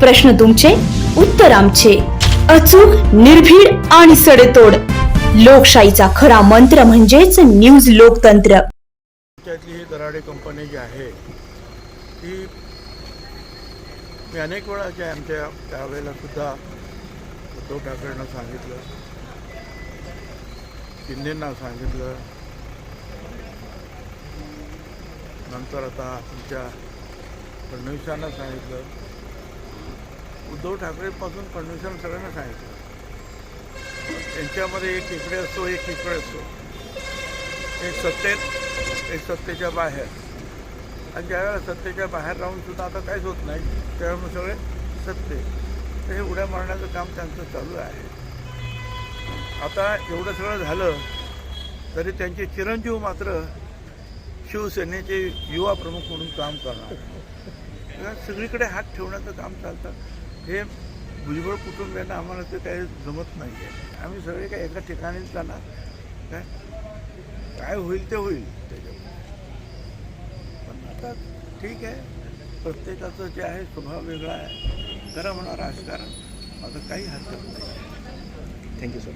प्रश्न तुमचे उत्तर आमचे. अचूक निर्भीड आणि सडेतोड. लोकशाहीचा खरा मंत्र म्हणजेच न्यूज लोकतंत्र. ही दराडे कंपनी जी आहे ती मी अनेक वेळा जे आमच्या त्यावेळेला सुद्धा उद्धव ठाकरेंना सांगितलं शिंदेंना सांगितलं. नंतर आता तुमच्या फडणवीसांना सांगितलं. उद्धव ठाकरेपासून फडणवीसांना सगळ्यांना सांगितलं. त्यांच्यामध्ये एक इकडे असतो एक इकडे असतो. एक सत्तेत एक सत्तेच्या बाहेर. आणि ज्यावेळेला सत्तेच्या बाहेर राहून सुद्धा आता काहीच होत नाही त्यामुळे सगळे सत्ते. तर हे उड्या मारण्याचं काम त्यांचं चालू आहे. आता एवढं सगळं झालं तरी त्यांचे चिरंजीव मात्र शिवसेनेचे युवा प्रमुख म्हणून काम करणार. सगळीकडे हात ठेवण्याचं काम चालतं. हे भुजबळ कुटुंबियांना आम्हाला ते काही जमत नाही आहे आम्ही सगळे काय एका ठिकाणीच जाणार. काय? काय होईल ते होईल त्याच्यावर पण आता ठीक आहे. प्रत्येकाचं जे आहे स्वभाव वेगळा आहे. करा म्हणा राजकारण. माझं काही हरकत नाही. Thank you sir